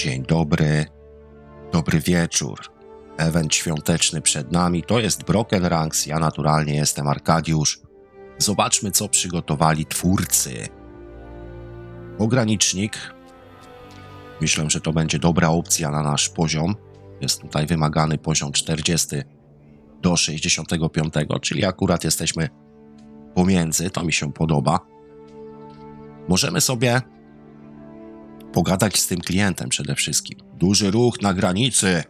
Dzień dobry, dobry wieczór. Event świąteczny przed nami. To jest Broken Ranks. Ja naturalnie jestem Arkadiusz. Zobaczmy, co przygotowali twórcy. Pogranicznik. Myślę, że to będzie dobra opcja na nasz poziom. Jest tutaj wymagany poziom 40 do 65, czyli akurat jesteśmy pomiędzy. To mi się podoba. Możemy sobie pogadać z tym klientem przede wszystkim. Duży ruch na granicy,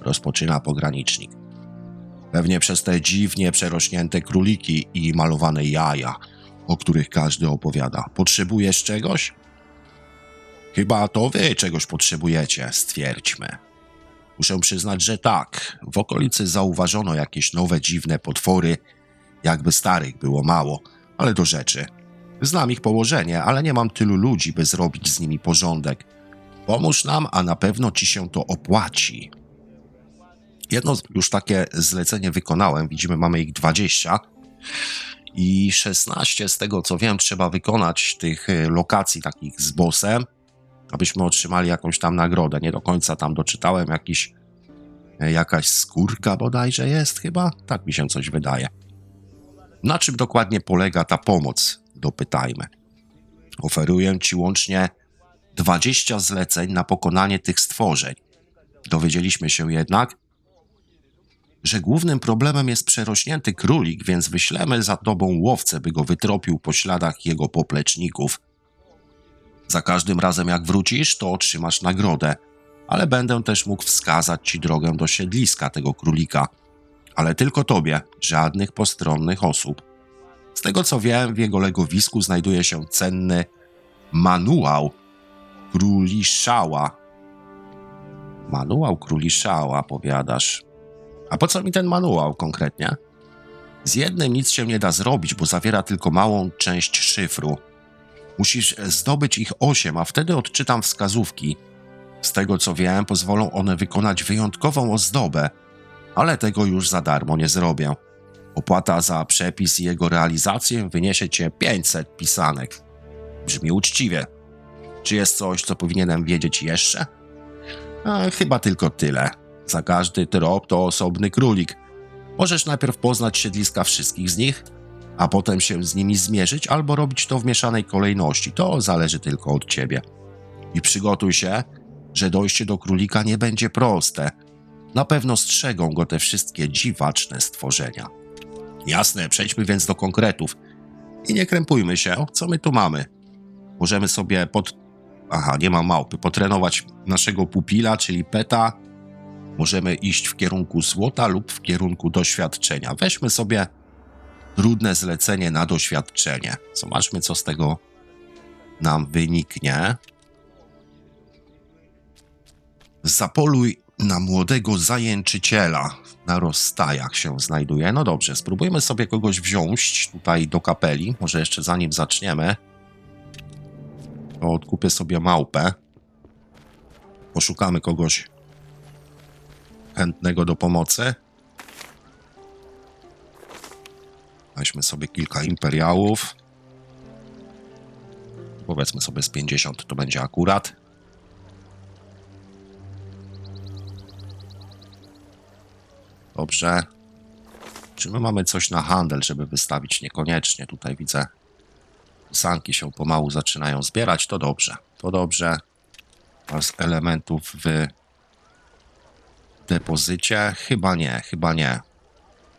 rozpoczyna pogranicznik. Pewnie przez te dziwnie przerośnięte króliki i malowane jaja, o których każdy opowiada. Potrzebujesz czegoś? Chyba to wy czegoś potrzebujecie, stwierdźmy. Muszę przyznać, że tak. W okolicy zauważono jakieś nowe dziwne potwory, jakby starych było mało, ale do rzeczy. Znam ich położenie, ale nie mam tylu ludzi, by zrobić z nimi porządek. Pomóż nam, a na pewno ci się to opłaci. Jedno już takie zlecenie wykonałem, widzimy, mamy ich 20 i 16 z tego co wiem, trzeba wykonać tych e, lokacji takich z bossem, abyśmy otrzymali jakąś tam nagrodę. Nie do końca tam doczytałem, jakiś, e, jakaś skórka bodajże jest chyba, tak mi się coś wydaje. Na czym dokładnie polega ta pomoc? Dopytajmy. Oferuję ci łącznie 20 zleceń na pokonanie tych stworzeń. Dowiedzieliśmy się jednak, że głównym problemem jest przerośnięty królik, więc wyślemy za tobą łowcę, by go wytropił po śladach jego popleczników. Za każdym razem jak wrócisz, to otrzymasz nagrodę, ale będę też mógł wskazać ci drogę do siedliska tego królika. Ale tylko tobie, żadnych postronnych osób. Z tego co wiem, w jego legowisku znajduje się cenny manuał króliszała. Manuał króliszała, powiadasz. A po co mi ten manuał konkretnie? Z jednym nic się nie da zrobić, bo zawiera tylko małą część szyfru. Musisz zdobyć ich osiem, a wtedy odczytam wskazówki. Z tego co wiem, pozwolą one wykonać wyjątkową ozdobę, ale tego już za darmo nie zrobię. Opłata za przepis i jego realizację wyniesie cię 500 pisanek. Brzmi uczciwie. Czy jest coś, co powinienem wiedzieć jeszcze? A, chyba tylko tyle. Za każdy trop to osobny królik. Możesz najpierw poznać siedliska wszystkich z nich, a potem się z nimi zmierzyć albo robić to w mieszanej kolejności. To zależy tylko od ciebie. I przygotuj się, że dojście do królika nie będzie proste. Na pewno strzegą go te wszystkie dziwaczne stworzenia. Jasne, przejdźmy więc do konkretów. I nie krępujmy się, co my tu mamy. Możemy sobie pod... Aha, nie ma małpy. Potrenować naszego pupila, czyli peta. Możemy iść w kierunku złota lub w kierunku doświadczenia. Weźmy sobie trudne zlecenie na doświadczenie. Zobaczmy, co z tego nam wyniknie. Zapoluj na młodego zajęczyciela. Na rozstajach się znajduje. No dobrze, spróbujmy sobie kogoś wziąć tutaj do kapeli. Może jeszcze zanim zaczniemy, to odkupię sobie małpę. Poszukamy kogoś chętnego do pomocy. Weźmy sobie kilka imperiałów. Powiedzmy sobie z 50 to będzie akurat. Dobrze. Czy my mamy coś na handel, żeby wystawić? Niekoniecznie. Tutaj widzę, sanki się pomału zaczynają zbierać. To dobrze. To dobrze. Z elementów w depozycie? Chyba nie, chyba nie.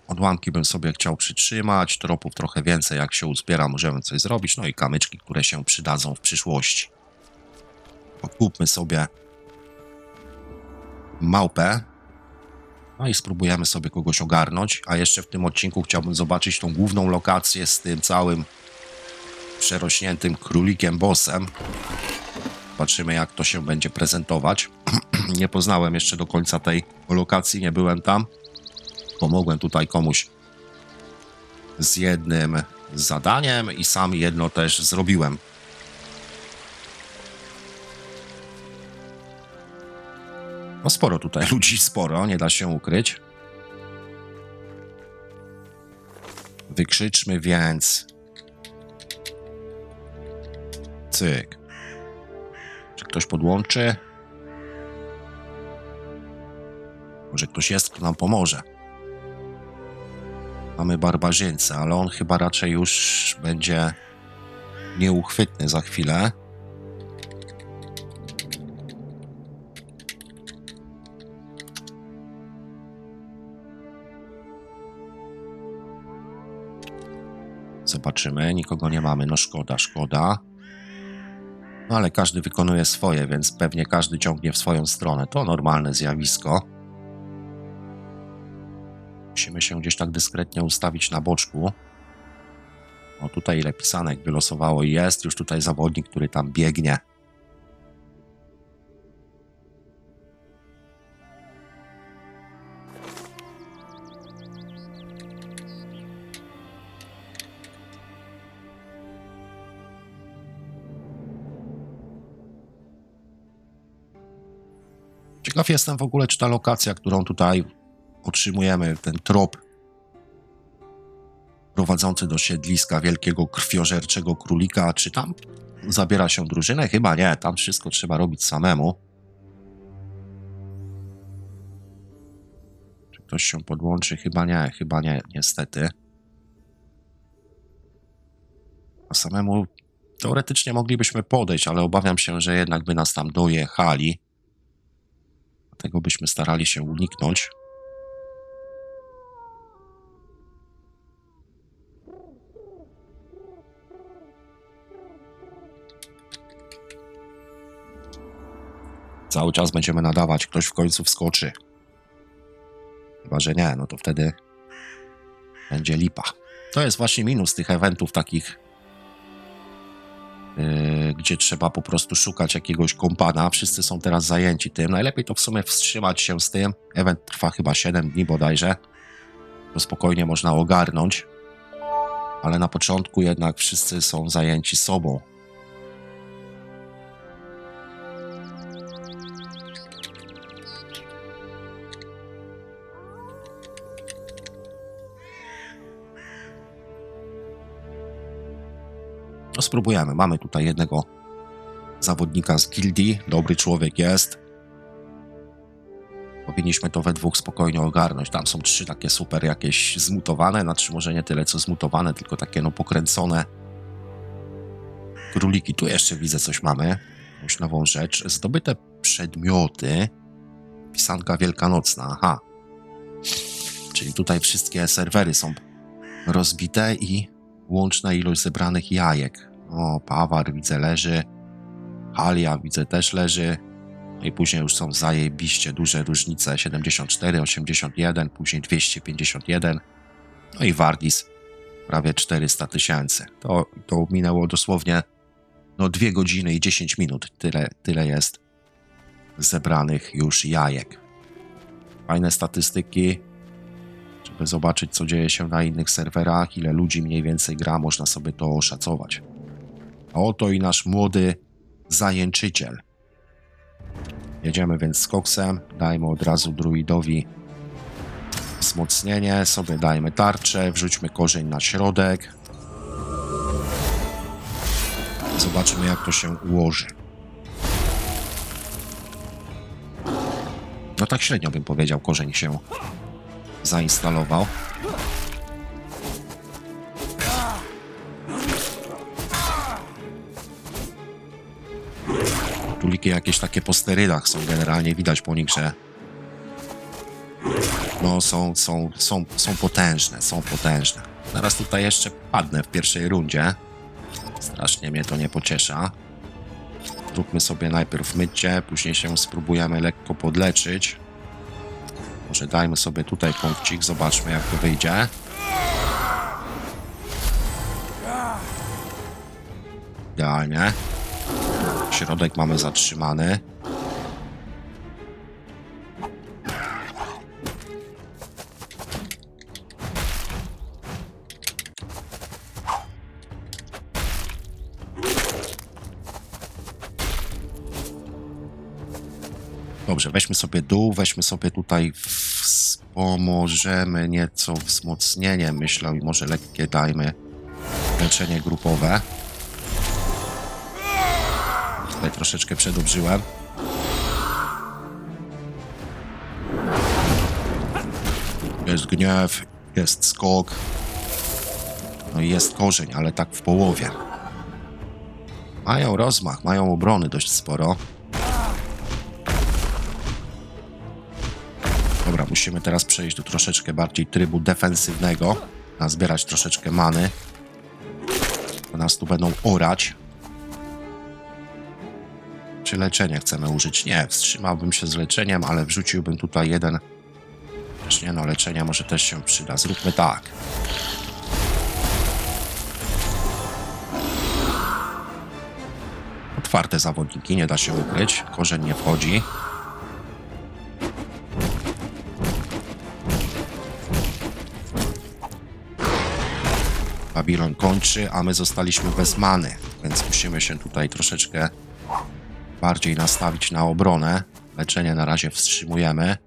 Odłamki bym sobie chciał przytrzymać, tropów trochę więcej, jak się uzbiera, możemy coś zrobić, no i kamyczki, które się przydadzą w przyszłości. Odkupmy sobie małpę, no i spróbujemy sobie kogoś ogarnąć, a jeszcze w tym odcinku chciałbym zobaczyć tą główną lokację z tym całym przerośniętym królikiem bossem. Patrzymy jak to się będzie prezentować. nie poznałem jeszcze do końca tej lokacji, nie byłem tam. Pomogłem tutaj komuś z jednym zadaniem i sam jedno też zrobiłem. No sporo tutaj ludzi, sporo, nie da się ukryć. Wykrzyczmy więc. Cyk. Czy ktoś podłączy? Może ktoś jest, kto nam pomoże. Mamy barbarzyńcę, ale on chyba raczej już będzie nieuchwytny za chwilę. Zobaczymy, nikogo nie mamy, no szkoda, szkoda. No ale każdy wykonuje swoje, więc pewnie każdy ciągnie w swoją stronę. To normalne zjawisko. Musimy się gdzieś tak dyskretnie ustawić na boczku. O, tutaj ile pisanek wylosowało jest już tutaj zawodnik, który tam biegnie. Jestem w ogóle, czy ta lokacja, którą tutaj otrzymujemy, ten trop prowadzący do siedliska wielkiego krwiożerczego królika, czy tam zabiera się drużynę? Chyba nie, tam wszystko trzeba robić samemu. Czy ktoś się podłączy? Chyba nie, chyba nie, niestety. A samemu teoretycznie moglibyśmy podejść, ale obawiam się, że jednak by nas tam dojechali. Tego byśmy starali się uniknąć. Cały czas będziemy nadawać, ktoś w końcu wskoczy. Chyba, że nie, no to wtedy będzie lipa. To jest właśnie minus tych eventów takich, gdzie trzeba po prostu szukać jakiegoś kompana. Wszyscy są teraz zajęci tym. Najlepiej to w sumie wstrzymać się z tym. Event trwa chyba 7 dni bodajże. To spokojnie można ogarnąć. Ale na początku jednak wszyscy są zajęci sobą. No spróbujemy. Mamy tutaj jednego zawodnika z gildii. Dobry człowiek jest. Powinniśmy to we dwóch spokojnie ogarnąć. Tam są trzy takie super jakieś zmutowane, znaczy może nie tyle co zmutowane, tylko takie no pokręcone króliki. Tu jeszcze widzę coś mamy. Już nową rzecz. Zdobyte przedmioty. Pisanka wielkanocna. Aha. Czyli tutaj wszystkie serwery są rozbite i łączna ilość zebranych jajek. O, Pawar widzę leży. Halia widzę też leży. No i później już są zajebiście duże różnice. 74, 81, później 251. No i Wardis prawie 400 tysięcy. To, to minęło dosłownie no 2 godziny i 10 minut. Tyle, tyle jest zebranych już jajek. Fajne statystyki żeby zobaczyć, co dzieje się na innych serwerach, ile ludzi mniej więcej gra, można sobie to oszacować. A oto i nasz młody zajęczyciel. Jedziemy więc z koksem, dajmy od razu druidowi wzmocnienie, sobie dajmy tarczę, wrzućmy korzeń na środek. Zobaczymy, jak to się ułoży. No tak średnio bym powiedział, korzeń się zainstalował. Króliki jakieś takie po sterydach są generalnie, widać po nich, że no są, są, są, są potężne, są potężne. Zaraz tutaj jeszcze padnę w pierwszej rundzie. Strasznie mnie to nie pociesza. Zróbmy sobie najpierw mycie, później się spróbujemy lekko podleczyć. Może dajmy sobie tutaj punkcik, zobaczmy jak to wyjdzie. Idealnie. Środek mamy zatrzymany. Dobrze, weźmy sobie dół, weźmy sobie tutaj wspomożemy nieco wzmocnienie, myślę, i może lekkie dajmy leczenie grupowe. Tutaj troszeczkę przedobrzyłem. gniew, jest skok. No i jest korzeń, ale tak w połowie. Mają rozmach, mają obrony dość sporo. Dobra, musimy teraz przejść do troszeczkę bardziej trybu defensywnego. Nazbierać troszeczkę many. Nas tu będą orać. Czy leczenie chcemy użyć? Nie, wstrzymałbym się z leczeniem, ale wrzuciłbym tutaj jeden. Też nie no, leczenie może też się przyda. Zróbmy tak. Otwarte zawodniki, nie da się ukryć. Korzeń nie wchodzi. Babilon kończy, a my zostaliśmy bez many, więc musimy się tutaj troszeczkę bardziej nastawić na obronę. Leczenie na razie wstrzymujemy.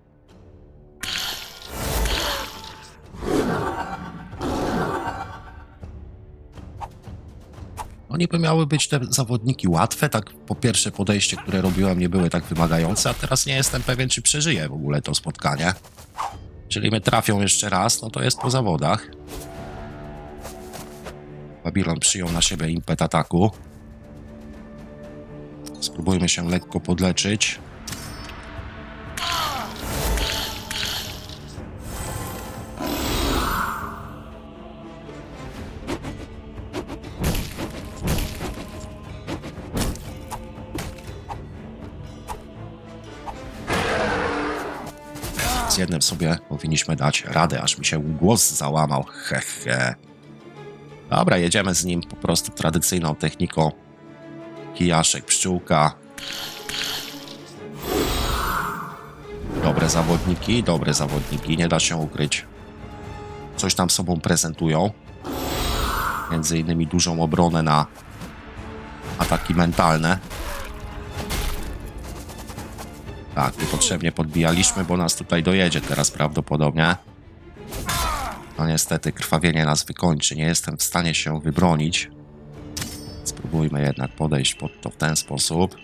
No niby miały być te zawodniki łatwe, tak po pierwsze podejście, które robiłem nie były tak wymagające, a teraz nie jestem pewien, czy przeżyję w ogóle to spotkanie. Jeżeli mnie trafią jeszcze raz, no to jest po zawodach. Babilon przyjął na siebie impet ataku. Spróbujmy się lekko podleczyć. Z jednym sobie powinniśmy dać radę, aż mi się głos załamał. Hehe. Dobra, jedziemy z nim po prostu tradycyjną techniką. Kijaszek, pszczółka. Dobre zawodniki, dobre zawodniki, nie da się ukryć. Coś tam sobą prezentują. Między innymi dużą obronę na ataki mentalne. Tak, niepotrzebnie podbijaliśmy, bo nas tutaj dojedzie teraz prawdopodobnie. No niestety, krwawienie nas wykończy. Nie jestem w stanie się wybronić. Spróbujmy jednak podejść pod to w ten sposób.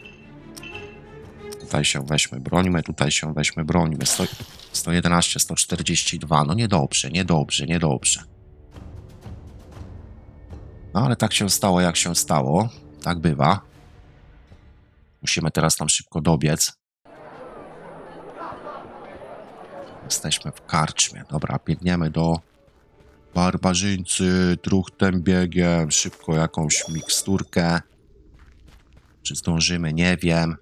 Tutaj się weźmy, brońmy, tutaj się weźmy, brońmy. Sto, 111, 142. No niedobrze, niedobrze, niedobrze. No ale tak się stało, jak się stało. Tak bywa. Musimy teraz tam szybko dobiec. Jesteśmy w karczmie. Dobra, biegniemy do barbarzyńcy, truchtem biegiem, szybko jakąś miksturkę. Czy zdążymy, nie wiem.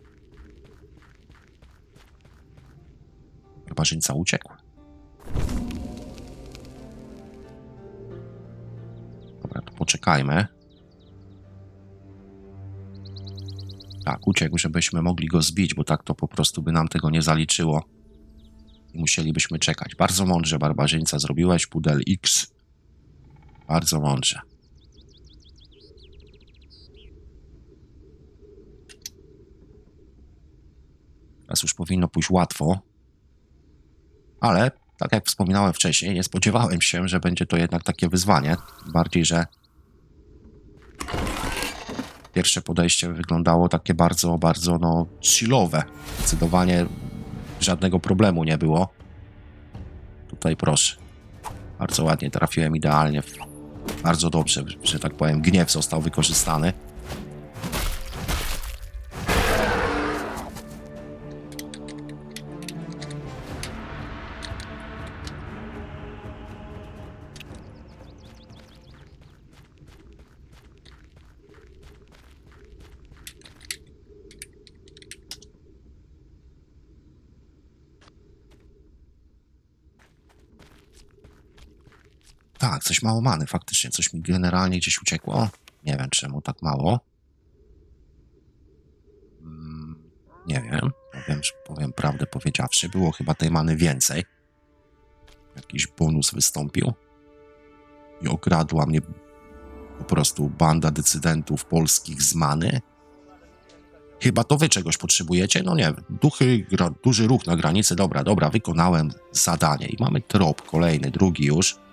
Barbarzyńca uciekł. Dobra, to poczekajmy. Tak, uciekł, żebyśmy mogli go zbić, bo tak to po prostu by nam tego nie zaliczyło i musielibyśmy czekać. Bardzo mądrze, barbarzyńca, zrobiłeś pudel X. Bardzo mądrze. Teraz już powinno pójść łatwo. Ale, tak jak wspominałem wcześniej, nie spodziewałem się, że będzie to jednak takie wyzwanie. Bardziej, że pierwsze podejście wyglądało takie bardzo, bardzo, no, chillowe. Zdecydowanie żadnego problemu nie było. Tutaj proszę. Bardzo ładnie trafiłem idealnie. Bardzo dobrze, że tak powiem, gniew został wykorzystany. Tak, coś mało many, faktycznie. Coś mi generalnie gdzieś uciekło. Nie wiem, czemu tak mało. Mm, Nie wiem. Powiem, powiem prawdę powiedziawszy. Było chyba tej many więcej. Jakiś bonus wystąpił. I okradła mnie po prostu banda decydentów polskich z many. Chyba to wy czegoś potrzebujecie? No nie, duchy, gra, duży ruch na granicy. Dobra, dobra, wykonałem zadanie. I mamy trop kolejny, drugi już.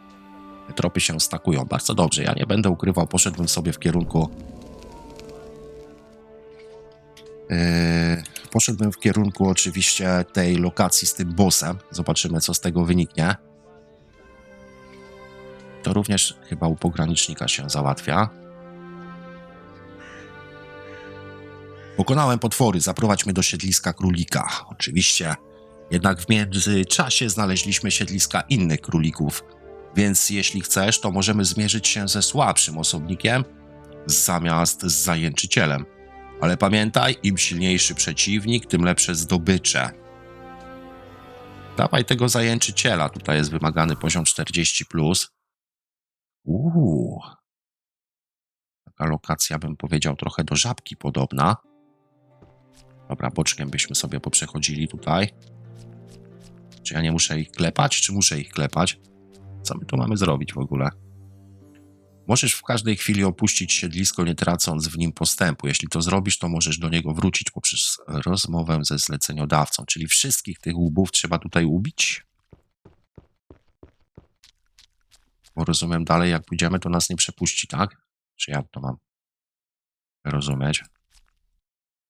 Tropy się stakują. Bardzo dobrze, ja nie będę ukrywał, poszedłem sobie w kierunku. Yy, poszedłem w kierunku oczywiście tej lokacji z tym bossem. Zobaczymy, co z tego wyniknie. To również chyba u pogranicznika się załatwia. Pokonałem potwory, zaprowadź mnie do siedliska królika. Oczywiście. Jednak w międzyczasie znaleźliśmy siedliska innych królików. Więc jeśli chcesz, to możemy zmierzyć się ze słabszym osobnikiem zamiast z zajęczycielem. Ale pamiętaj, im silniejszy przeciwnik, tym lepsze zdobycze. Dawaj tego zajęczyciela. Tutaj jest wymagany poziom 40. Uuu. Taka lokacja, bym powiedział, trochę do żabki podobna. Dobra, boczkiem byśmy sobie poprzechodzili tutaj. Czy ja nie muszę ich klepać, czy muszę ich klepać? Co my tu mamy zrobić w ogóle? Możesz w każdej chwili opuścić siedlisko, nie tracąc w nim postępu. Jeśli to zrobisz, to możesz do niego wrócić poprzez rozmowę ze zleceniodawcą. Czyli wszystkich tych łubów trzeba tutaj ubić? Bo rozumiem dalej, jak pójdziemy, to nas nie przepuści, tak? Czy jak to mam rozumieć?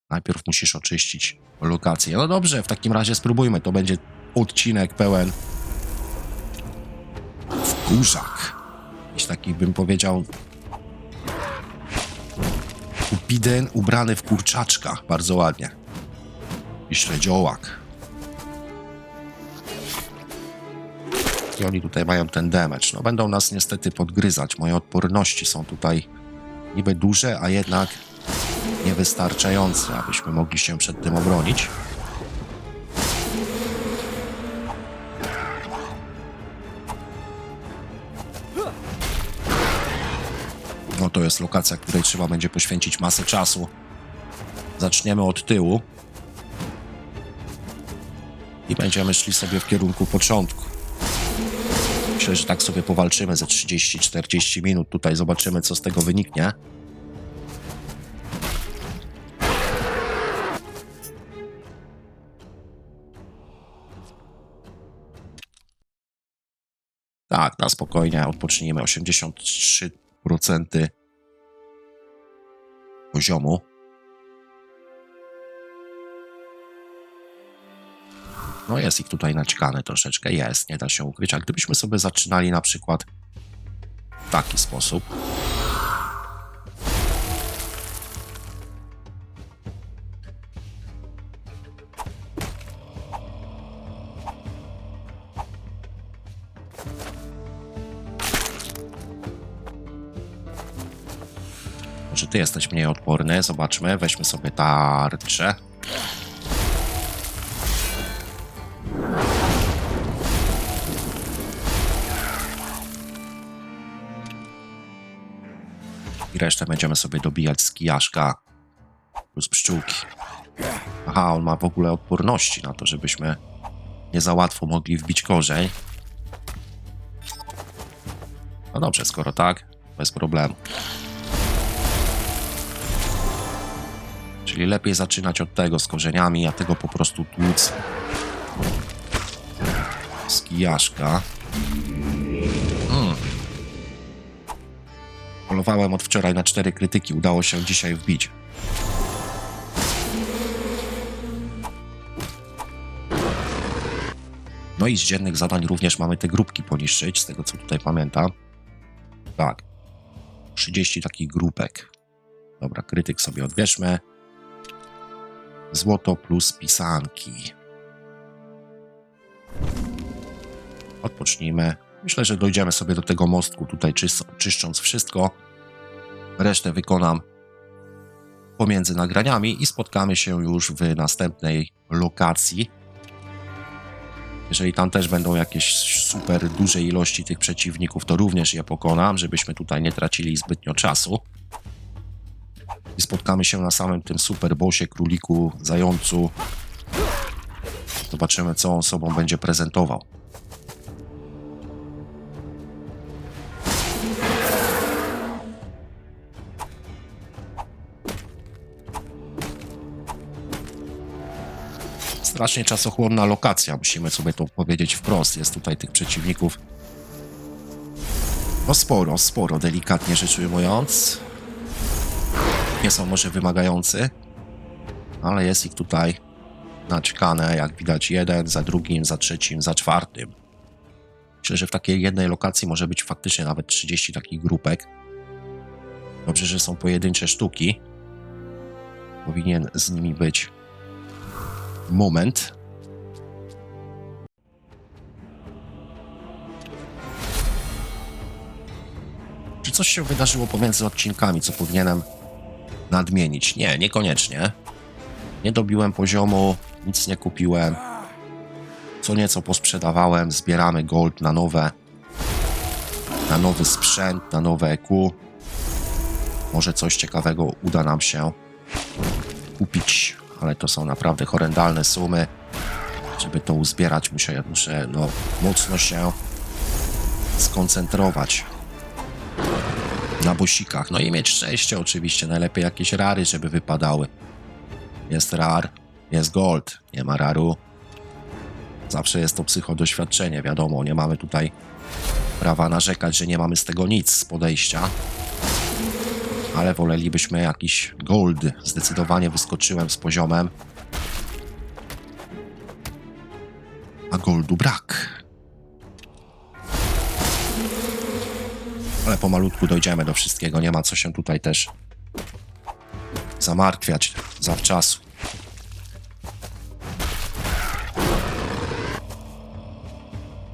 Najpierw musisz oczyścić lokację. No dobrze, w takim razie spróbujmy. To będzie odcinek pełen wkurzak. Jakiś taki bym powiedział Upiden ubrany w kurczaczka. Bardzo ładnie. I śledziołak. I oni tutaj mają ten damage. No będą nas niestety podgryzać. Moje odporności są tutaj niby duże, a jednak niewystarczające, abyśmy mogli się przed tym obronić. To jest lokacja, której trzeba będzie poświęcić masę czasu. Zaczniemy od tyłu. I będziemy szli sobie w kierunku początku. Myślę, że tak sobie powalczymy ze 30-40 minut. Tutaj zobaczymy, co z tego wyniknie. Tak, na spokojnie odpocznijmy 83% poziomu. No jest ich tutaj naćkane troszeczkę, jest, nie da się ukryć. A gdybyśmy sobie zaczynali na przykład w taki sposób. Może ty jesteś mniej odporny, zobaczmy, weźmy sobie tarczę. I resztę będziemy sobie dobijać z kijaszka plus pszczółki. Aha, on ma w ogóle odporności na to, żebyśmy nie za łatwo mogli wbić korzeń. No dobrze, skoro tak, bez problemu. Czyli lepiej zaczynać od tego z korzeniami, a tego po prostu tłuc z kijaszka. Mm. Polowałem od wczoraj na cztery krytyki, udało się dzisiaj wbić. No i z dziennych zadań również mamy te grupki poniszczyć, z tego co tutaj pamiętam. Tak. 30 takich grupek. Dobra, krytyk sobie odbierzmy. Złoto plus pisanki. Odpocznijmy. Myślę, że dojdziemy sobie do tego mostku tutaj czysz czyszcząc wszystko. Resztę wykonam pomiędzy nagraniami i spotkamy się już w następnej lokacji. Jeżeli tam też będą jakieś super duże ilości tych przeciwników, to również je pokonam, żebyśmy tutaj nie tracili zbytnio czasu. I spotkamy się na samym tym super bossie, króliku, zającu. Zobaczymy, co on sobą będzie prezentował. Strasznie czasochłonna lokacja, musimy sobie to powiedzieć wprost. Jest tutaj tych przeciwników no sporo, sporo, delikatnie rzecz ujmując. Nie są może wymagający, ale jest ich tutaj naćkane, jak widać, jeden za drugim, za trzecim, za czwartym. Myślę, że w takiej jednej lokacji może być faktycznie nawet 30 takich grupek. Dobrze, że są pojedyncze sztuki. Powinien z nimi być moment. Czy coś się wydarzyło pomiędzy odcinkami, co powinienem nadmienić? Nie, niekoniecznie. Nie dobiłem poziomu, nic nie kupiłem. Co nieco posprzedawałem, zbieramy gold na nowe, na nowy sprzęt, na nowe EQ. Może coś ciekawego uda nam się kupić, ale to są naprawdę horrendalne sumy. Żeby to uzbierać, muszę, muszę no, mocno się skoncentrować na bosikach. No i mieć szczęście oczywiście, najlepiej jakieś rary, żeby wypadały. Jest rar, jest gold, nie ma raru. Zawsze jest to psychodoświadczenie, wiadomo, nie mamy tutaj prawa narzekać, że nie mamy z tego nic z podejścia. Ale wolelibyśmy jakiś gold. Zdecydowanie wyskoczyłem z poziomem. A goldu brak. Ale pomalutku dojdziemy do wszystkiego. Nie ma co się tutaj też zamartwiać zawczasu.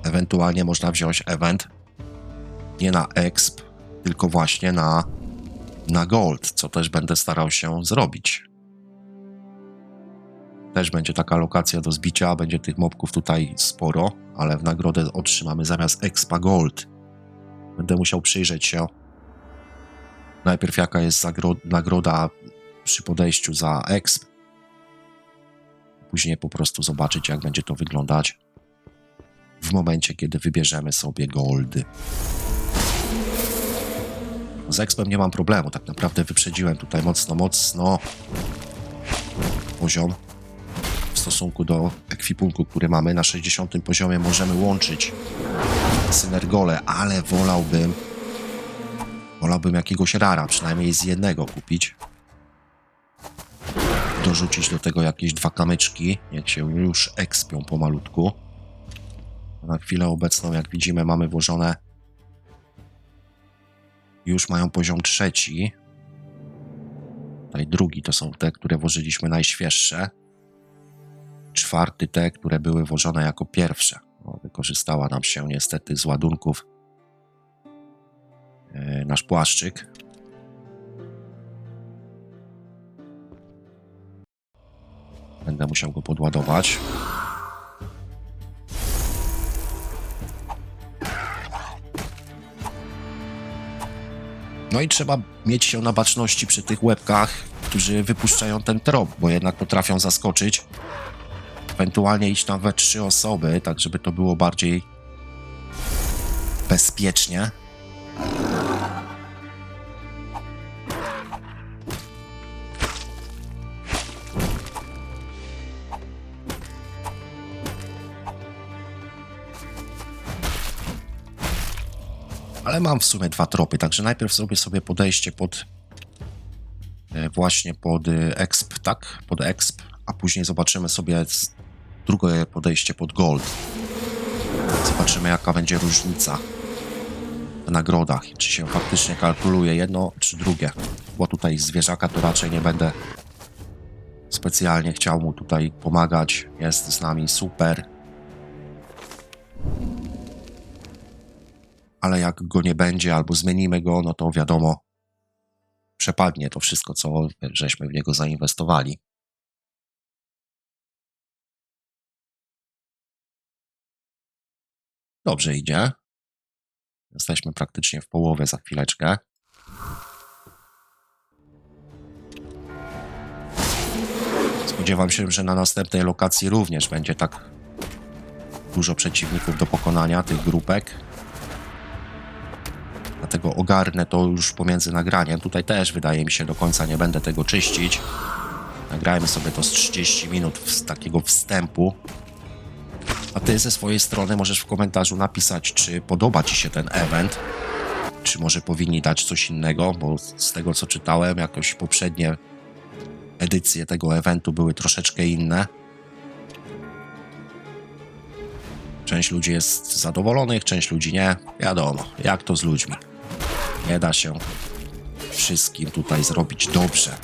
Ewentualnie można wziąć event nie na exp, tylko właśnie na, na gold, co też będę starał się zrobić. Też będzie taka lokacja do zbicia, będzie tych mobków tutaj sporo, ale w nagrodę otrzymamy zamiast expa gold. Będę musiał przyjrzeć się najpierw jaka jest nagroda przy podejściu za exp. Później po prostu zobaczyć jak będzie to wyglądać w momencie, kiedy wybierzemy sobie goldy. Z expem nie mam problemu, tak naprawdę wyprzedziłem tutaj mocno, mocno poziom w stosunku do ekwipunku, który mamy. Na 60 poziomie możemy łączyć synergole, ale wolałbym wolałbym jakiegoś rara, przynajmniej z jednego kupić. Dorzucić do tego jakieś dwa kamyczki, jak się już ekspią pomalutku. Na chwilę obecną, jak widzimy, mamy włożone. Już mają poziom trzeci. Tutaj drugi to są te, które włożyliśmy najświeższe. Czwarty te, które były włożone jako pierwsze. Wykorzystała nam się niestety z ładunków e, nasz płaszczyk. Będę musiał go podładować. No i trzeba mieć się na baczności przy tych łebkach, którzy wypuszczają ten trop, bo jednak potrafią zaskoczyć. Ewentualnie iść tam we trzy osoby, tak żeby to było bardziej bezpiecznie. Ale mam w sumie dwa tropy, także najpierw zrobię sobie podejście pod e, właśnie pod e, exp, tak? Pod exp, a później zobaczymy sobie drugie podejście pod gold. Zobaczymy jaka będzie różnica w nagrodach, czy się faktycznie kalkuluje jedno czy drugie. Bo tutaj zwierzaka to raczej nie będę specjalnie chciał mu tutaj pomagać. Jest z nami super. ale jak go nie będzie albo zmienimy go, no to wiadomo, przepadnie to wszystko, co żeśmy w niego zainwestowali. Dobrze idzie. Jesteśmy praktycznie w połowie za chwileczkę. Spodziewam się, że na następnej lokacji również będzie tak dużo przeciwników do pokonania, tych grupek. Dlatego ogarnę to już pomiędzy nagraniem. Tutaj też wydaje mi się do końca nie będę tego czyścić. Nagrajmy sobie to z 30 minut z takiego wstępu. A ty ze swojej strony możesz w komentarzu napisać, czy podoba ci się ten event, czy może powinni dać coś innego, bo z tego co czytałem, jakoś poprzednie edycje tego eventu były troszeczkę inne. Część ludzi jest zadowolonych, część ludzi nie. Wiadomo, jak to z ludźmi. Nie da się wszystkim tutaj zrobić dobrze.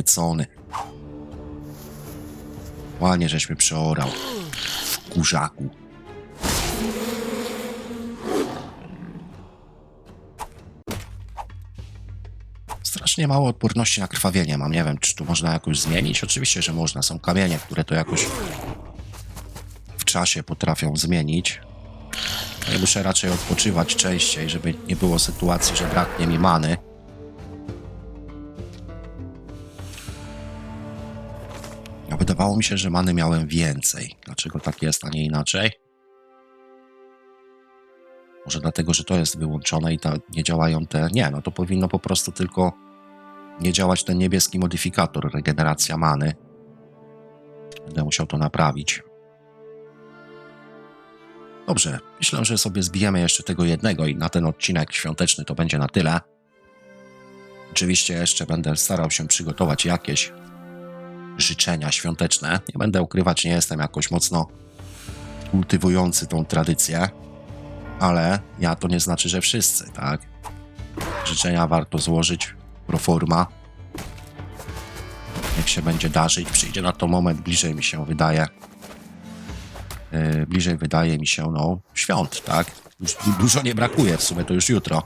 Podniecony. Ładnie żeśmy przeorał. W kurzaku. Strasznie mało odporności na krwawienie mam. Nie wiem, czy tu można jakoś zmienić. Oczywiście, że można. Są kamienie, które to jakoś w czasie potrafią zmienić. Ale muszę raczej odpoczywać częściej, żeby nie było sytuacji, że braknie mi many. Wydawało mi się, że many miałem więcej. Dlaczego tak jest, a nie inaczej? Może dlatego, że to jest wyłączone i ta, nie działają te. Nie, no to powinno po prostu tylko nie działać ten niebieski modyfikator, regeneracja many. Będę musiał to naprawić. Dobrze, myślę, że sobie zbijemy jeszcze tego jednego i na ten odcinek świąteczny to będzie na tyle. Oczywiście jeszcze będę starał się przygotować jakieś życzenia świąteczne. Nie będę ukrywać, nie jestem jakoś mocno kultywujący tą tradycję, ale ja to nie znaczy, że wszyscy, tak? Życzenia warto złożyć pro forma. Jak się będzie darzyć, przyjdzie na to moment, bliżej mi się wydaje. Yy, bliżej wydaje mi się, no, świąt, tak? Już du- dużo nie brakuje, w sumie to już jutro.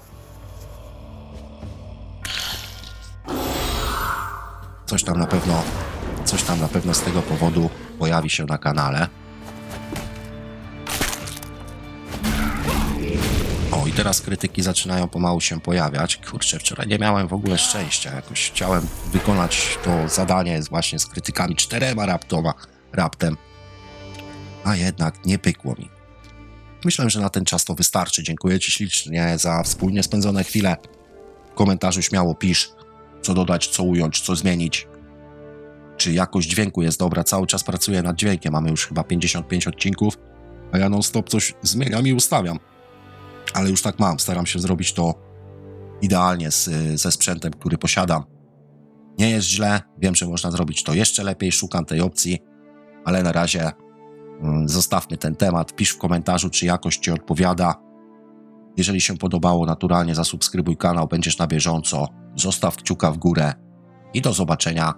Coś tam na pewno coś tam na pewno z tego powodu pojawi się na kanale. O, i teraz krytyki zaczynają pomału się pojawiać. Kurczę, wczoraj nie miałem w ogóle szczęścia. Jakoś chciałem wykonać to zadanie właśnie z krytykami czterema raptoma, raptem, a jednak nie pykło mi. Myślę, że na ten czas to wystarczy. Dziękuję Ci ślicznie za wspólnie spędzone chwile. W komentarzu śmiało pisz, co dodać, co ująć, co zmienić czy jakość dźwięku jest dobra. Cały czas pracuję nad dźwiękiem. Mamy już chyba 55 odcinków, a ja non-stop coś zmieniam i ustawiam. Ale już tak mam. Staram się zrobić to idealnie z, ze sprzętem, który posiadam. Nie jest źle. Wiem, że można zrobić to jeszcze lepiej. Szukam tej opcji, ale na razie mm, zostawmy ten temat. Pisz w komentarzu, czy jakość Ci odpowiada. Jeżeli się podobało, naturalnie zasubskrybuj kanał, będziesz na bieżąco. Zostaw kciuka w górę i do zobaczenia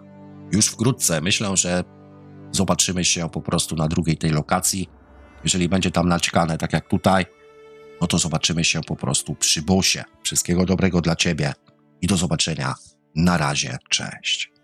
już wkrótce. Myślę, że zobaczymy się po prostu na drugiej tej lokacji. Jeżeli będzie tam naćkane, tak jak tutaj, no to zobaczymy się po prostu przy bosie. Wszystkiego dobrego dla Ciebie i do zobaczenia. Na razie, cześć.